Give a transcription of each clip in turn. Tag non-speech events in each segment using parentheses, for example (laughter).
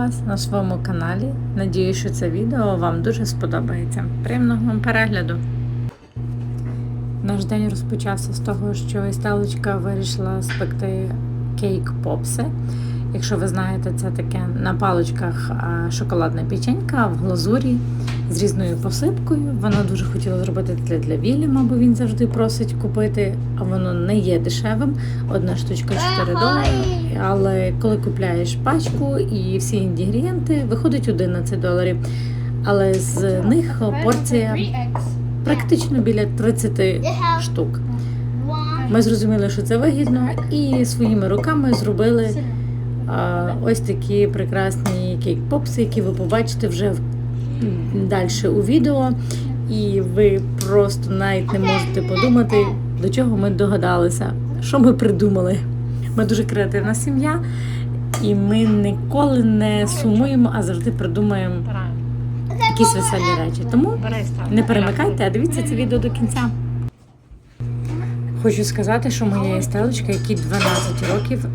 вас на своєму каналі. Надію, що це відео вам дуже сподобається. Приємного вам перегляду! Наш день розпочався з того, що Істелочка вирішила спекти кейк попси. Якщо ви знаєте, це таке на паличках шоколадна печенька в глазурі з різною посипкою. Вона дуже хотіла зробити це для Вільяма, бо він завжди просить купити, а воно не є дешевим. Одна штучка 4 долари. Але коли купляєш пачку і всі інгредієнти, виходить 11 доларів. Але з них порція практично біля 30 штук. Ми зрозуміли, що це вигідно, і своїми руками зробили ось такі прекрасні кейк-попси, які ви побачите вже далі у відео. І ви просто навіть не можете подумати, до чого ми догадалися, що ми придумали. Ми дуже креативна сім'я, і ми ніколи не сумуємо, а завжди придумаємо якісь веселі речі. Тому не перемикайте, а дивіться це відео до кінця. Хочу сказати, що моя Естелочка, якій 12 років,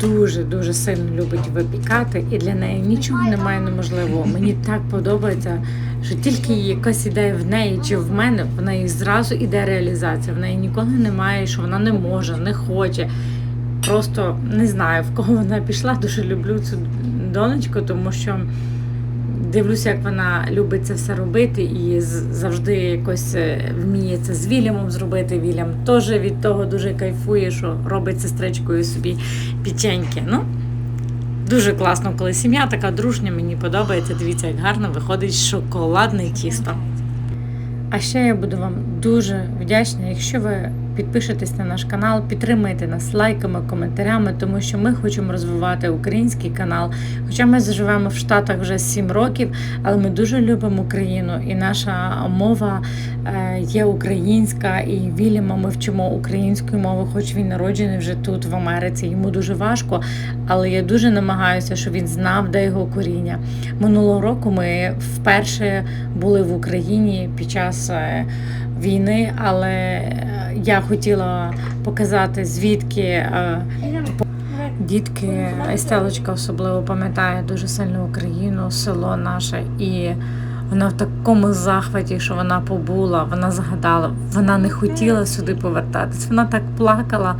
дуже дуже сильно любить випікати, і для неї нічого немає неможливого. Мені так подобається, що тільки якась ідея в неї чи в мене, в неї зразу іде реалізація. В неї ніколи немає, що вона не може, не хоче. Просто не знаю, в кого вона пішла. Дуже люблю цю донечку, тому що дивлюся, як вона любить це все робити і завжди якось е, вміє це з Вільямом зробити. Вільям теж від того дуже кайфує, що робить сестричкою собі печеньки. Ну, дуже класно, коли сім'я така дружня, мені подобається. Дивіться, як гарно виходить шоколадне тісто. А ще я буду вам дуже вдячна, якщо ви підпишетесь на наш канал, підтримаєте нас лайками, коментарями, тому що ми хочемо розвивати український канал. Хоча ми живемо в Штатах вже 7 років, але ми дуже любимо Україну, і наша мова е, є українська, і Вільяма ми вчимо українською мовою, хоч він народжений вже тут, в Америці. Йому дуже важко, але я дуже намагаюся, щоб він знав, де його коріння. Минулого року ми вперше були в Україні під час е, війни, але е, я хотіла показати звідки. е, Дітки, Естелочка особливо пам'ятає дуже сильно Україну, село наше, і вона в такому захваті, що вона побула, вона згадала, вона не хотіла сюди повертатись. Вона так плакала.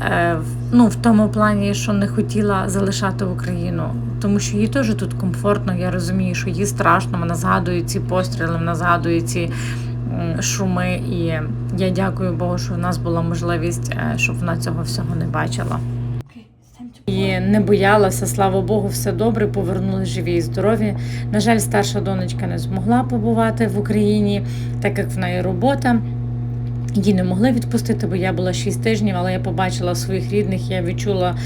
е, Ну, в тому плані, що не хотіла залишати Україну, тому що їй теж тут комфортно. Я розумію, що їй страшно. Вона згадує ці постріли, вона згадує ці шуми. І я дякую Богу, що в нас була можливість, е, щоб вона цього всього не бачила. І не боялася, слава Богу, все добре, повернули живі і здорові. На жаль, старша донечка не змогла побувати в Україні, так як в неї робота. Її не могли відпустити, бо я була 6 тижнів, але я побачила своїх рідних, я відчула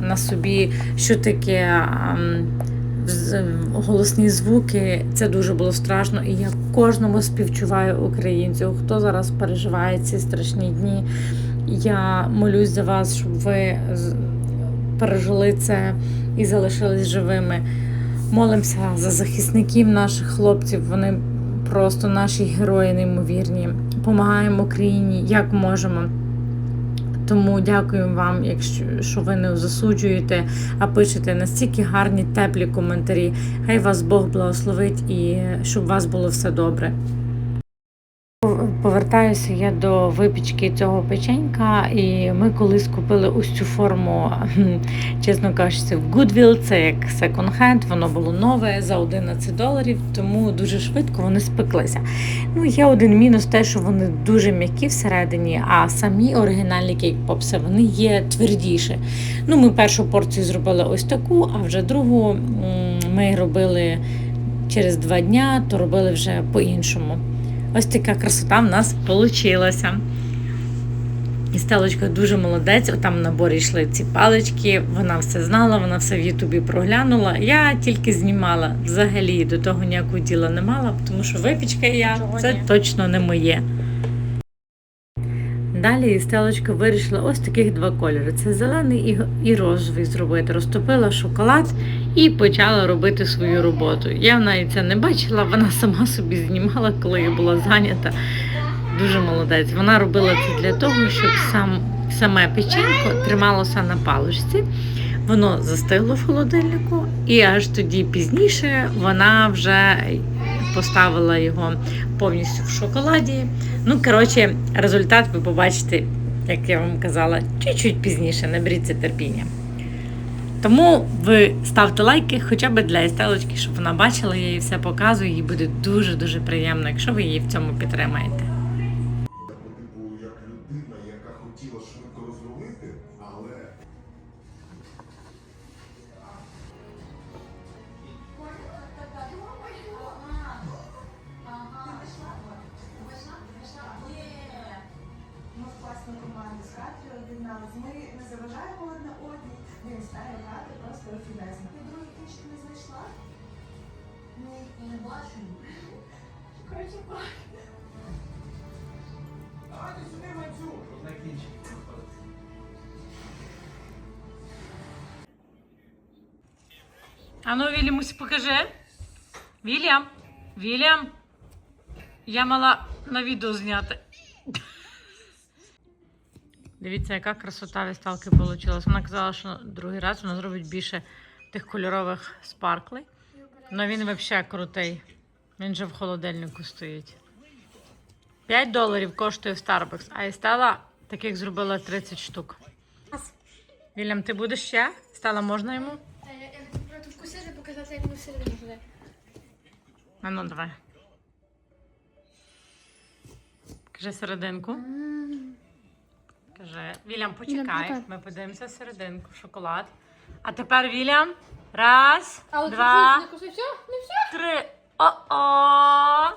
на собі, що таке голосні звуки. Це дуже було страшно. І я кожному співчуваю українцю, хто зараз переживає ці страшні дні. Я молюсь за вас, щоб ви пережили це і залишились живими. Молимося за захисників наших хлопців. Вони просто наші герої неймовірні. Помагаємо Україні як можемо. Тому дякую вам, якщо що ви не засуджуєте, а пишете настільки гарні, теплі коментарі. Хай вас Бог благословить і щоб у вас було все добре. Повертаюся я до випічки цього печенька, і ми колись купили ось цю форму, чесно кажучи, в Goodwill, це як секонд-хенд, воно було нове за 11 доларів, тому дуже швидко вони спеклися. Ну, є один мінус, те, що вони дуже м'які всередині, а самі оригінальні кейк-попси вони є твердіші. Ну, ми першу порцію зробили ось таку, а вже другу ми робили через два дня, то робили вже по-іншому. Ось така красота в нас вийшла. І Стелочка дуже молодець. Там в наборі йшли ці палички. Вона все знала, вона все в Ютубі проглянула. Я тільки знімала взагалі до того ніякого діла не мала, тому що випічка я це точно не моє. Далі Стелочка вирішила ось таких два кольори: це зелений і, розовий зробити. Розтопила шоколад і почала робити свою роботу. Я навіть це не бачила, вона сама собі знімала, коли я була зайнята. Дуже молодець. Вона робила це для того, щоб сам, саме печенько трималося на паличці. Воно застигло в холодильнику, і аж тоді пізніше вона вже поставила його повністю в шоколаді. Ну, коротше, результат ви побачите, як я вам казала, чуть-чуть пізніше, наберіться терпіння. Тому ви ставте лайки хоча б для Естелочки, щоб вона бачила, я їй все показую, їй буде дуже-дуже приємно, якщо ви її в цьому підтримаєте. класній команді з Катрі об'єднались. Ми не заважаємо одне одній. Він знає грати просто офігезно. Ти другий книжки не знайшла? Ні, не бачу. Коротше, Давайте сюди мацю, щоб на кінчик знаходиться. А ну, Вільямусь, покажи. Вільям, Вільям. Я мала на відео зняти. Дивіться, яка красота виставки вийшла. Вона казала, що другий раз вона зробить більше тих кольорових спарклей. Ну він взагалі крутий. Він же в холодильнику стоїть. 5 доларів коштує в Starbucks, а Estella таких зробила 30 штук. Вільям, ти будеш ще? Стала можна йому? Я. А ну давай. Кажи серединку. Каже, Вільям, почекай. почекай. Ми подивимося серединку, шоколад. А тепер Вільям. Раз, А два, не все? Не все? три. О-о!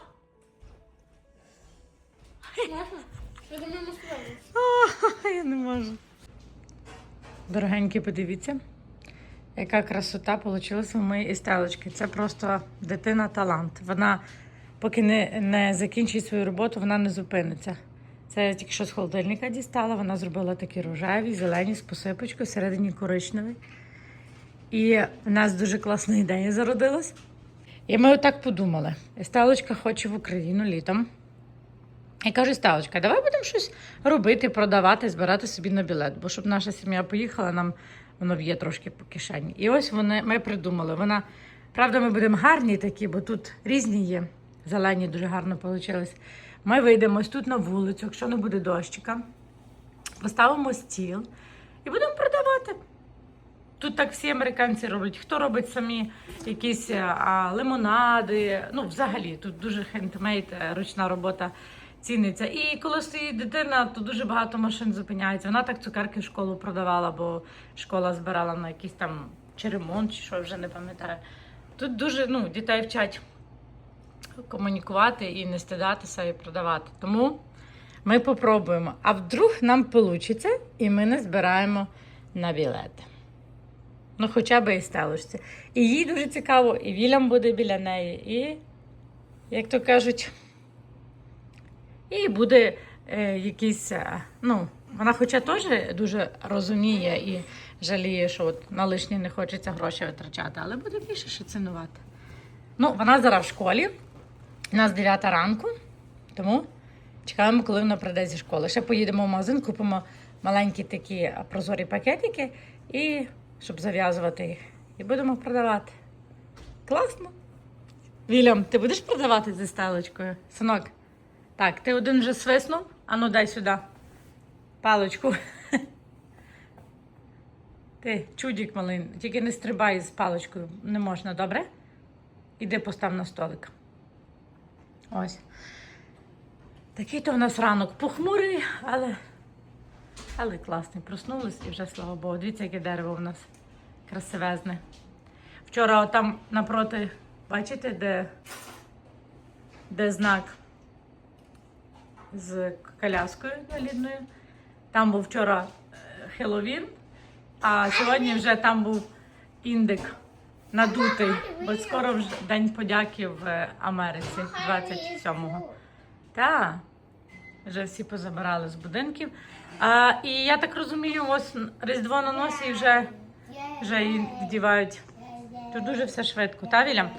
Я думаю. Я не можу. Дорогенькі, подивіться, яка красота вийшла у моєї стелочки. Це просто дитина талант. Вона, поки не, не закінчить свою роботу, вона не зупиниться. Це тільки що з холодильника дістала. Вона зробила такі рожеві, зелені з посипочкою, всередині коричневий. І в нас дуже класна ідея зародилась. І ми отак подумали: Стелочка хоче в Україну літом. І кажу, Сталочка, давай будемо щось робити, продавати, збирати собі на білет, бо щоб наша сім'я поїхала, нам воно в'є трошки по кишені. І ось вони, ми придумали. Вона, правда, ми будемо гарні такі, бо тут різні є. Зелені дуже гарно вийшли. Ми вийдемо тут на вулицю, якщо не буде дощика, поставимо стіл і будемо продавати. Тут так всі американці роблять. Хто робить самі якісь а, лимонади. Ну, взагалі, тут дуже хендмейд, е, ручна робота ціниться. І коли стоїть дитина, то дуже багато машин зупиняється. Вона так цукерки в школу продавала, бо школа збирала на якийсь там чи ремонт, чи що вже не пам'ятаю. Тут дуже ну, дітей вчать комунікувати і не стидатися і продавати. Тому ми попробуємо. А вдруг нам вийде, і ми не збираємо на білети. Ну, хоча б і стелочці. І їй дуже цікаво, і Вілям буде біля неї, і, як то кажуть, і буде е, якийсь, е, ну, вона хоча теж дуже розуміє і жаліє, що от на лишнє не хочеться гроші витрачати, але буде більше ще цінувати. Ну, вона зараз в школі, у нас 9 ранку, тому чекаємо, коли вона прийде зі школи. Ще поїдемо в магазин, купимо маленькі такі прозорі пакетики, і, щоб зав'язувати їх. І будемо продавати. Класно. Вільям, ти будеш продавати зі стелочкою? Синок? Так, ти один вже свиснув? Ану, дай сюди. Паличку. (laughs) Ти, чудік малий, тільки не стрибай з паличкою. Не можна, добре? Іди постав на столик. Ось. Такий то в нас ранок похмурий, але, але класний. Проснулись і вже, слава Богу. Дивіться, яке дерево в нас красивезне. Вчора там напроти, бачите, де, де знак з коляскою інвалідною. Там був вчора е, Хеллоуін, а сьогодні вже там був індик надутий, бо скоро вже День подяки в Америці 27-го. Так, вже всі позабирали з будинків. А, і я так розумію, ось Різдво на носі і вже, вже її вдівають. Тут дуже все швидко. Та, Віля?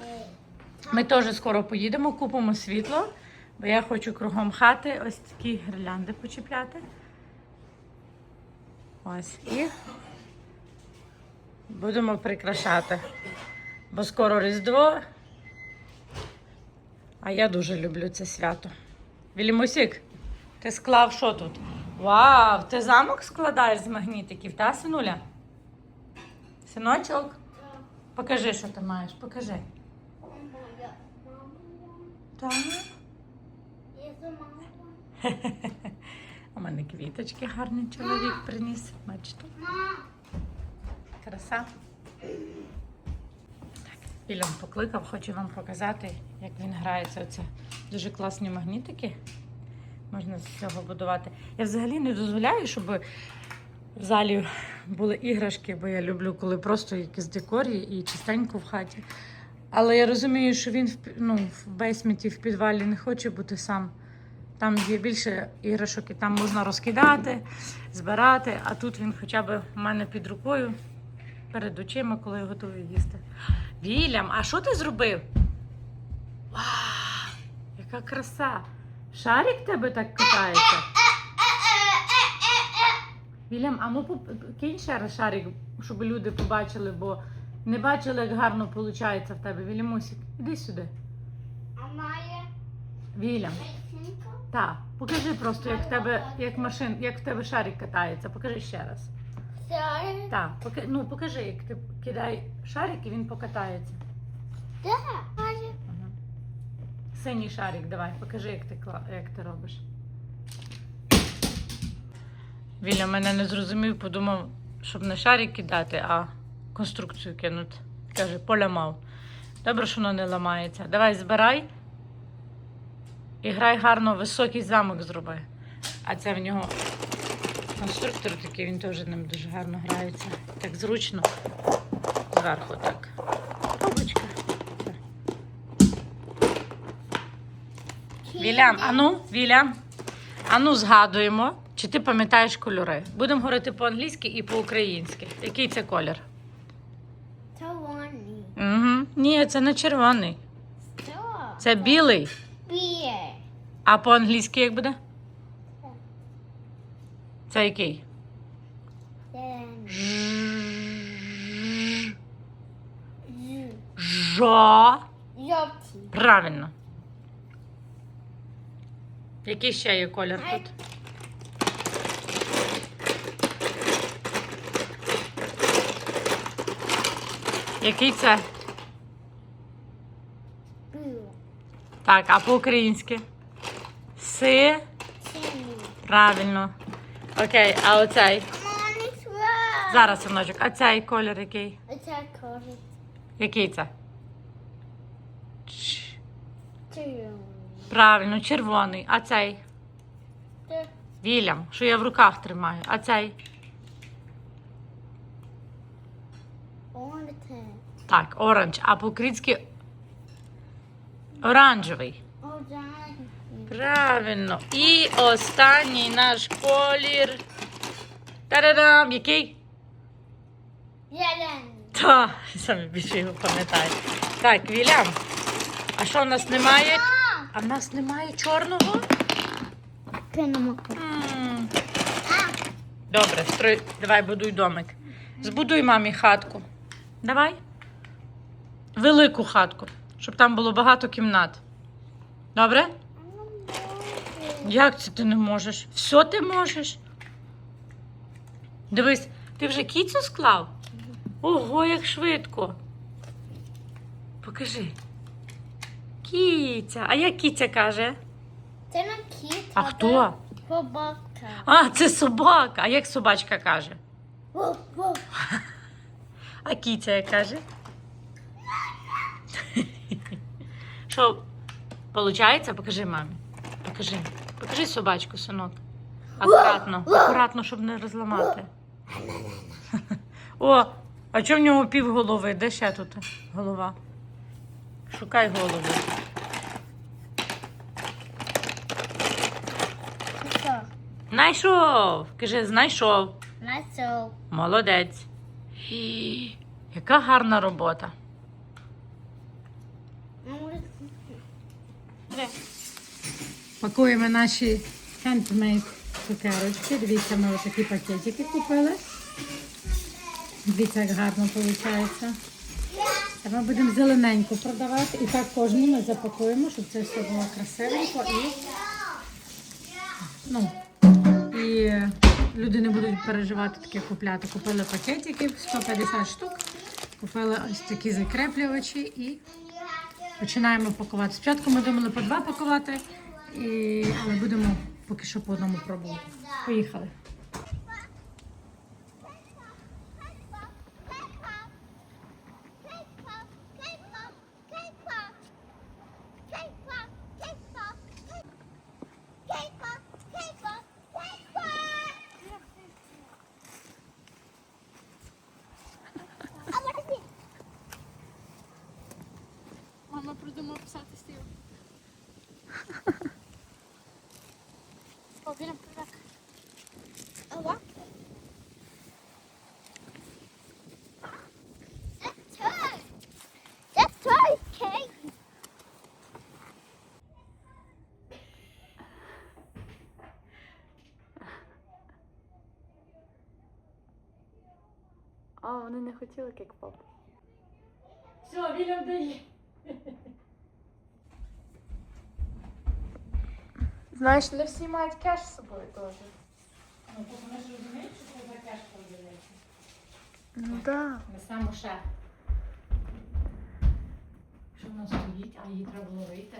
Ми теж скоро поїдемо, купимо світло, бо я хочу кругом хати ось такі гірлянди почіпляти. Ось і Будемо прикрашати. Бо скоро Різдво. А я дуже люблю це свято. Вільмусік, ти склав що тут? Вау, ти замок складаєш з магнітиків, та, синуля? Синочок? Покажи, що ти маєш, покажи. Так. У мене квіточки гарний чоловік приніс. Бачите? Краса. Ілон покликав, хочу вам показати, як він грається. Оце дуже класні магнітики. Можна з цього будувати. Я взагалі не дозволяю, щоб в залі були іграшки, бо я люблю, коли просто якісь декорі і чистенько в хаті. Але я розумію, що він в, ну, в бейсменті, в підвалі не хоче бути сам. Там є більше іграшок, і там можна розкидати, збирати, а тут він хоча б у мене під рукою, перед очима, коли я готую їсти. Вілям, а що ти зробив? Вау, яка краса! Шарик тебе так катається? Вілям, а ну кинь ще раз шарик, щоб люди побачили, бо не бачили, як гарно виходить в тебе. Вілямусік, іди сюди. А моя Вілям. Так, покажи просто, як в тебе, як машин, як в тебе шарик катається. Покажи ще раз. Sorry. Так, поки, ну покажи, як ти кидай шарик і він покатається. Да. Моя. Ага. Синій шарик, давай, покажи, як ти, кла- як ти робиш. Віля мене не зрозумів, подумав, щоб не шарик кидати, а конструкцію кинути. Каже, поламав. Добре, що воно не ламається. Давай збирай. І грай гарно, високий замок зроби. А це в нього конструктор такий, він теж ним дуже гарно грається. Так зручно. Зверху так. Трубочка. Вілям, ану, Вілям, ану згадуємо, чи ти пам'ятаєш кольори. Будемо говорити по-англійськи і по-українськи. Який це колір? Тawani. Угу. Ні, це не червоний. Це білий. Beer. А по-англійськи як буде? Це який? Ж- Жо. Правильно. Який ще є колір тут? Який це? Так, а по-українськи? Си. Правильно. Окей, а оцей? Зараз, синочок, а цей колір який? A color. Який це? Ч. Two. Правильно, червоний. А цей? The Вілям, що я в руках тримаю. А цей? orange. Так, оранж. А по-українськи оранжевий. Orange. Правильно. І останній наш колір. Та-да-дам! Який? Yellow. Та, саме більше його пам'ятаю. Так, Вілям. А що в нас немає? А в нас немає чорного? М. Добре, строй... давай будуй домик. Збудуй мамі хатку. Давай. Велику хатку, щоб там було багато кімнат. Добре? Як це ти не можеш? Все ти можеш? Дивись, ти вже кіцю склав? Ого, як швидко. Покажи. Кіця. А як кіця каже? Це не кіт. А хто? Собака. А, це собака. А як собачка каже? Вов, вов. А кіця як каже? Що, виходить? Покажи мамі. Покажи. Покажи собачку, синок. Акуратно. Акуратно, щоб не розламати. О, а чому в нього пів голови? Де ще тут голова? Шукай голову. Що? Знайшов. Кажи, знайшов. Насов. Молодець. Яка гарна робота. Пакуємо наші handmade цукерочки. Дивіться, ми ось такі пакетики купили. Дивіться, як гарно виходить. Ми будемо зелененько продавати. І так кожну ми запакуємо, щоб це все було красивенько і, ну, і люди не будуть переживати таке купляти. Купили пакетиків 150 штук, купили ось такі закріплювачі і починаємо пакувати. Спочатку ми думали по два пакувати, і... але будемо поки що по одному пробувати. Поїхали. Мама придумала писати стіл. (laughs) О, він так. Ова? That's toy cake. А, вони не хотіли кек-поп. Все, Вільям дає. Знаєш, не всі мають кеш з собою теж. Ну, то вони ж розуміють, що це за кеш продається. Ну так. Не саме ще. Що вона нас стоїть, а їй треба було вийти.